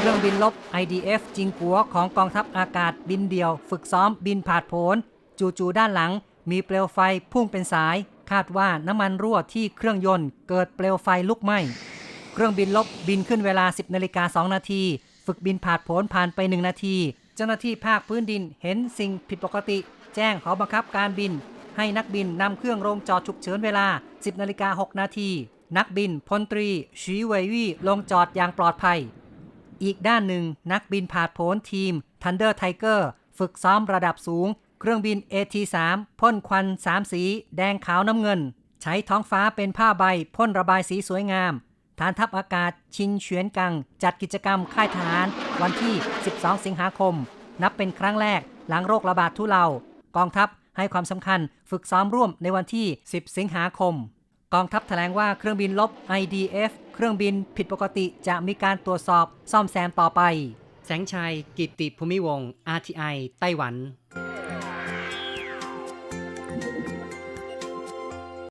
เครื่องบินลบ IDF จิงกัวของกองทัพอากาศบินเดี่ยว ฝึกซ้อมบินผาดโผนจู่ๆด้านหลัง มีเปลวไฟพุ่งเป็นสาย คาดว่าน้ำมันรั่วที่เครื่องยนต์เกิดเปลวไฟลุกไหม้เครื่องบินลบบินขึ้นเวลา 10นาฬิกา2นาที ฝึกบินผาดโผนผ่านไป 1 นาที เจ้าหน้าที่ภาคพื้นดินเห็นสิ่งผิดปกติ แจ้งหอบังคับการบิน ให้นักบินนำเครื่องลงจอดฉุกเฉินเวลา 10นาฬิกา6นาที นักบินพลตรีชีเวยวี่ลงจอดอย่างปลอดภัย อีกด้านหนึ่งนักบินผาดโผนทีม Thunder Tiger ฝึกซ้อมระดับสูง เครื่องบิน AT3 พ่นควัน 3 สี แดงขาวน้ำเงิน ใช้ท้องฟ้าเป็นผ้าใบพ่นระบายสีสวยงาม ฐานทัพอากาศชินเฉียนกัง จัดกิจกรรมค่ายทหาร วันที่ 12 สิงหาคม นับเป็นครั้งแรกหลังโรคระบาดทุเลากองทัพให้ความสำคัญฝึกซ้อมร่วมในวันที่ 10 สิงหาคม กองทัพแถลงว่าเครื่องบินลบ IDF เครื่องบินผิดปกติจะมีการตรวจสอบซ่อมแซมต่อไป แสงชัย กิตติภูมิวงศ์ RTI ไต้หวัน